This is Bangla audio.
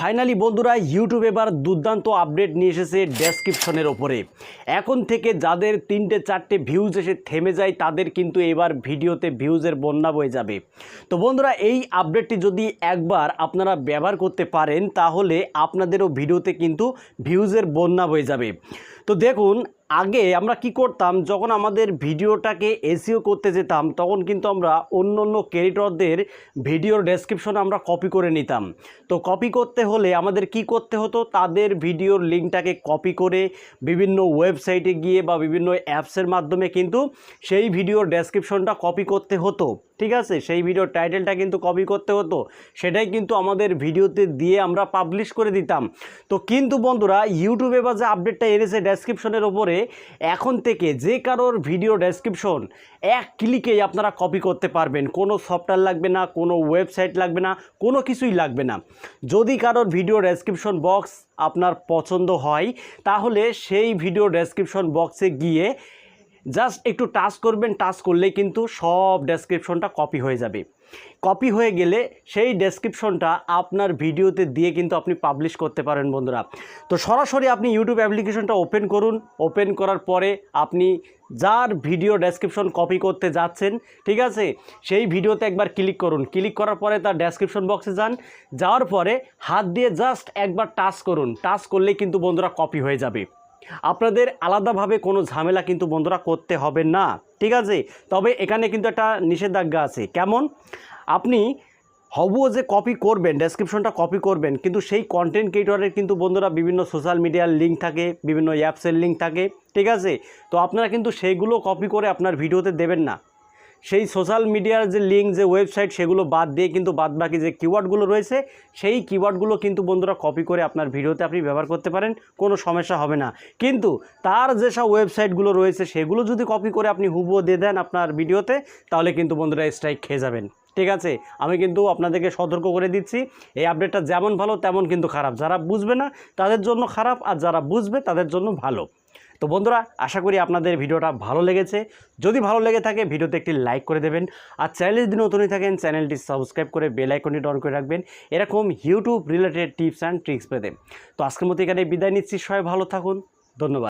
ফাইনালি বন্ধুরা ইউটিউব এবার দুর্দান্ত আপডেট নিয়ে এসেছে ডেসক্রিপশনের ওপরে। এখন থেকে যাদের তিনটে, চারটে ভিউজ এসে থেমে যায়, তাদের কিন্তু এবার ভিডিওতে ভিউজের বন্যা বয়ে যাবে। তো বন্ধুরা, এই আপডেটটি যদি একবার আপনারা ব্যবহার করতে পারেন, তাহলে আপনাদেরও ভিডিওতে কিন্তু ভিউজের বন্যা বয়ে যাবে। তো দেখুন, আগে আমরা কি করতাম, যখন আমাদের ভিডিওটাকে এসিও করতে যেতাম, তখন কিন্তু আমরা অন্য অন্য ক্রিয়েটরদের ভিডিওর ডেসক্রিপশন আমরা কপি করে নিতাম। তো কপি করতে হলে আমাদের কি করতে হতো? তাদের ভিডিওর লিঙ্কটাকে কপি করে বিভিন্ন ওয়েবসাইটে গিয়ে বা বিভিন্ন অ্যাপসের মাধ্যমে কিন্তু সেই ভিডিওর ডেসক্রিপশনটা কপি করতে হতো। ঠিক আছে? সেই ভিডিওর টাইটেলটা কিন্তু কপি করতে হতো। সেটাই কিন্তু আমাদের ভিডিওতে দিয়ে আমরা পাবলিশ করে দিতাম। তো কিন্তু বন্ধুরা ইউটিউবে বা যে আপডেটটা এনেছে ডেসক্রিপশনের ওপরে, এখন থেকে যে কারোর ভিডিও ডেসক্রিপশন এক ক্লিকেই আপনারা কপি করতে পারবেন। কোনো সফটওয়্যার লাগবে না, কোনো ওয়েবসাইট লাগবে না, কোনো কিছুই লাগবে না। যদি কারোর ভিডিও ডেসক্রিপশন বক্স আপনার পছন্দ হয়, তাহলে সেই ভিডিও ডেসক্রিপশন বক্সে গিয়ে জাস্ট একটু টাচ করবেন, টাচ করলেই কিন্তু সব ডেসক্রিপশনটা কপি হয়ে যাবে। কপি হয়ে গেলে সেই ডেসক্রিপশনটা আপনার ভিডিওতে দিয়ে কিন্তু আপনি পাবলিশ করতে পারেন বন্ধুরা। তো সরাসরি আপনি ইউটিউব অ্যাপ্লিকেশনটা ওপেন করুন। ওপেন করার পরে আপনি যার ভিডিও ডেসক্রিপশন কপি করতে যাচ্ছেন, ঠিক আছে? সেই ভিডিওতে একবার ক্লিক করুন। ক্লিক করার পরে তার ডেসক্রিপশন বক্সে যান। যাওয়ার পরে হাত দিয়ে জাস্ট একবার টাচ করুন। টাচ করলেই কিন্তু বন্ধুরা কপি হয়ে যাবে। আপনাদের আলাদাভাবে কোনো ঝামেলা কিন্তু বন্ধুরা করতে হবে না, ঠিক আছে? তবে এখানে কিন্তু একটা নিষেধাজ্ঞা আছে। কেমন? আপনি হবুও যে কপি করবেন ডেসক্রিপশনটা কপি করবেন, কিন্তু সেই কন্টেন্ট ক্রিয়েটরের কিন্তু বন্ধুরা বিভিন্ন সোশ্যাল মিডিয়ার লিঙ্ক থাকে, বিভিন্ন অ্যাপসের লিঙ্ক থাকে, ঠিক আছে? তো আপনারা কিন্তু সেইগুলো কপি করে আপনার ভিডিওতে দেবেন না। সেই সোশ্যাল মিডিয়ার যে লিঙ্ক যে ওয়েবসাইট সেগুলো বাদ দিয়ে কিন্তু বাদ বাকি যে কিওয়ার্ডগুলো রয়েছে, সেই কিওয়ার্ডগুলো কিন্তু বন্ধুরা কপি করে আপনার ভিডিওতে আপনি ব্যবহার করতে পারেন, কোনো সমস্যা হবে না। কিন্তু তার যেসব ওয়েবসাইটগুলো রয়েছে, সেগুলো যদি কপি করে আপনি হুবুও দিয়ে দেন আপনার ভিডিওতে, তাহলে কিন্তু বন্ধুরা স্ট্রাইক খেয়ে যাবেন। ঠিক আছে? আমি কিন্তু আপনাদেরকে সতর্ক করে দিচ্ছি, এই আপডেটটা যেমন ভালো, তেমন কিন্তু খারাপ। যারা বুঝবে না, তাদের জন্য খারাপ, আর যারা বুঝবে, তাদের জন্য ভালো। তো বন্ধুরা, আশা করি আপনাদের ভিডিওটা ভালো লেগেছে। যদি ভালো লেগে থাকে, ভিডিওতে একটি লাইক করে দেবেন। আর চ্যানেলে যদি নতুনই থাকেন, চ্যানেলটি সাবস্ক্রাইব করে বেল আইকনটি অন করে রাখবেন। এরকম YouTube related tips and tricks পেতে। তো আজকের মতো এখানে বিদায় নিচ্ছি। সবাই ভালো থাকুন। ধন্যবাদ।